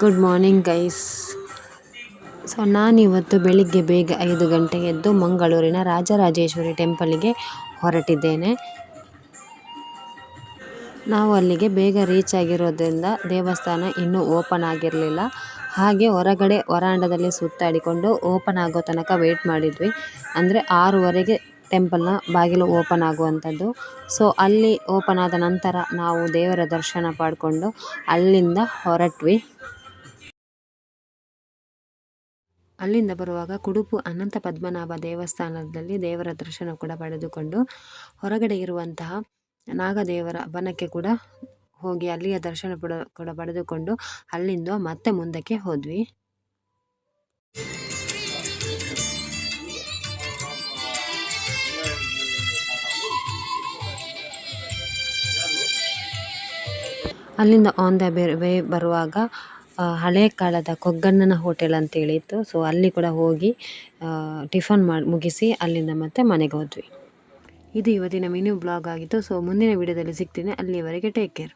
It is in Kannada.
ಗುಡ್ ಮಾರ್ನಿಂಗ್ ಗೈಸ್ ಸೊ ನಾನಿವತ್ತು ಬೆಳಿಗ್ಗೆ ಬೇಗ ಐದು ಗಂಟೆಗೆ ಎದ್ದು ಮಂಗಳೂರಿನ ರಾಜರಾಜೇಶ್ವರಿ ಟೆಂಪಲಿಗೆ ಹೊರಟಿದ್ದೇನೆ. ನಾವು ಅಲ್ಲಿಗೆ ಬೇಗ ರೀಚ್ ಆಗಿರೋದ್ರಿಂದ ದೇವಸ್ಥಾನ ಇನ್ನೂ ಓಪನ್ ಆಗಿರಲಿಲ್ಲ. ಹಾಗೆ ಹೊರಗಡೆ ಹೊರಾಂಡದಲ್ಲಿ ಸುತ್ತಾಡಿಕೊಂಡು ಓಪನ್ ಆಗೋ ತನಕ ವೇಟ್ ಮಾಡಿದ್ವಿ. ಅಂದರೆ ಆರೂವರೆಗೆ ಟೆಂಪಲ್ನ ಬಾಗಿಲು ಓಪನ್ ಆಗುವಂಥದ್ದು. ಸೊ ಅಲ್ಲಿ ಓಪನ್ ಆದ ನಂತರ ನಾವು ದೇವರ ದರ್ಶನ ಪಡ್ಕೊಂಡು ಅಲ್ಲಿಂದ ಹೊರಟ್ವಿ. ಅಲ್ಲಿಂದ ಬರುವಾಗ ಕುಡುಪು ಅನಂತ ಪದ್ಮನಾಭ ದೇವಸ್ಥಾನದಲ್ಲಿ ದೇವರ ದರ್ಶನ ಕೂಡ ಪಡೆದುಕೊಂಡು ಹೊರಗಡೆ ಇರುವಂತಹ ನಾಗದೇವರ ಬನಕ್ಕೆ ಕೂಡ ಹೋಗಿ ಅಲ್ಲಿಯ ದರ್ಶನ ಕೂಡ ಕೂಡ ಪಡೆದುಕೊಂಡು ಅಲ್ಲಿಂದ ಮತ್ತೆ ಮುಂದಕ್ಕೆ ಹೋದ್ವಿ. ಅಲ್ಲಿಂದ ಆನ್ ದ ವೇ ಬರುವಾಗ ಹಳೆ ಕಾಲದ ಕೊಗ್ಗಣ್ಣನ ಹೋಟೆಲ್ ಅಂತೇಳಿ ಇತ್ತು ಸೊ ಅಲ್ಲಿ ಕೂಡ ಹೋಗಿ ಟಿಫನ್ ಮಾಡಿ, ಮುಗಿಸಿ ಅಲ್ಲಿಂದ ಮತ್ತೆ ಮನೆಗೆ ಹೋದ್ವಿ. ಇದು ಇವತ್ತಿನ ಮಿನಿ ಬ್ಲಾಗ್ ಆಗಿತ್ತು. ಸೊ ಮುಂದಿನ ವಿಡಿಯೋದಲ್ಲಿ ಸಿಗ್ತೀನಿ. ಅಲ್ಲಿಯವರೆಗೆ ಟೇಕ್ ಕೇರ್